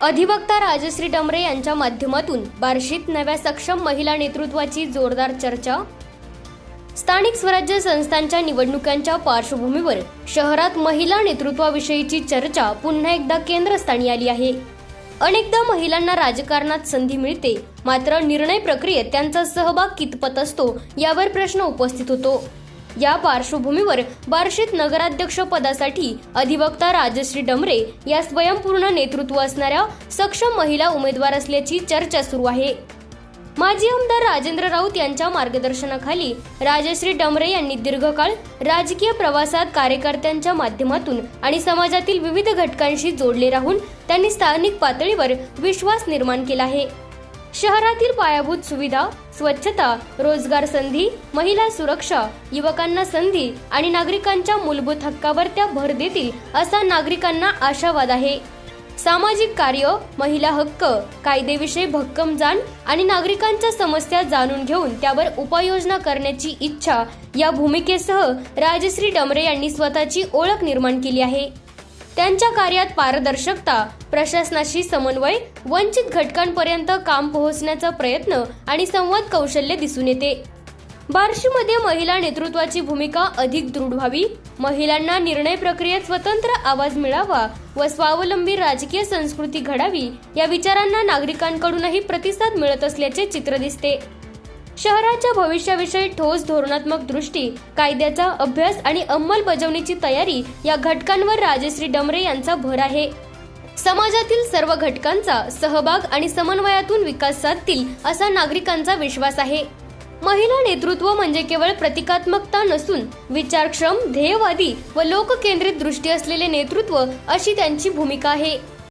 अधिवक्ता राजश्री डमरे यांच्या माध्यमातून बार्शीत नव्या सक्षम महिला नेतृत्वाची जोरदार चर्चा? स्थानिक स्वराज्य संस्थांच्या निवडणुकांच्या पार्श्वभूमीवर शहरात महिला नेतृत्वाविषयीची चर्चा पुन्हा एकदा केंद्रस्थानी आली आहे. अनेकदा महिलांना राजकारणात संधी मिळते मात्र निर्णय प्रक्रियेत त्यांचा सहभाग कितपत असतो यावर प्रश्न उपस्थित होतो. या पार्श्वभूमीवर बार्शीत नगराध्यक्ष पदासाठी अधिवक्ता राजश्री डमरे या स्वयंपूर्ण नेतृत्व असणाऱ्या सक्षम महिला उमेदवार असल्याची चर्चा सुरू आहे. माजी आमदार राजेंद्र राऊत यांच्या मार्गदर्शनाखाली राजश्री डमरे यांनी दीर्घकाळ राजकीय प्रवासात कार्यकर्त्यांच्या माध्यमातून आणि समाजातील विविध घटकांशी जोडले राहून त्यांनी स्थानिक पातळीवर विश्वास निर्माण केला आहे. शहरातील पायाभूत सुविधा स्वच्छता रोजगार संधी महिला सुरक्षा युवकांना संधी आणि नागरिकांच्या मूलभूत हक्कावर त्या भर देतील असा नागरिकांना आशावाद आहे. सामाजिक कार्य महिला हक्क कायदेविषयी भक्कम जाण आणि नागरिकांच्या समस्या जाणून घेऊन त्यावर उपाययोजना करण्याची इच्छा या भूमिकेसह राजश्री डमरे यांनी स्वतःची ओळख निर्माण केली आहे. त्यांच्या कार्यात पारदर्शकता प्रशासनाशी समन्वय वंचित घटकांपर्यंत काम पोहोचण्याचा प्रयत्न आणि संवाद कौशल्य दिसून येते. बार्शीमध्ये महिला नेतृत्वाची भूमिका अधिक दृढ व्हावी महिलांना निर्णय प्रक्रियेत स्वतंत्र आवाज मिळावा व स्वावलंबी राजकीय संस्कृती घडावी या विचारांना नागरिकांकडूनही प्रतिसाद मिळत असल्याचे चित्र दिसते. शहराच्या भविष्याविषयी ठोस धोरणात्मक दृष्टी कायद्याचा अभ्यास आणि अंमलबजावणीची तयारी या घटकांवर राजश्री डमरे यांचा भर आहे. समाजातील सर्व घटकांचा सहभाग आणि समन्वयातून विकास साधतील असा नागरिकांचा विश्वास आहे. महिला नेतृत्व म्हणजे केवळ प्रतिकात्मकता नसून विचारक्षम ध्येयवादी व लोककेंद्रित दृष्टी असलेले नेतृत्व अशी त्यांची भूमिका आहे.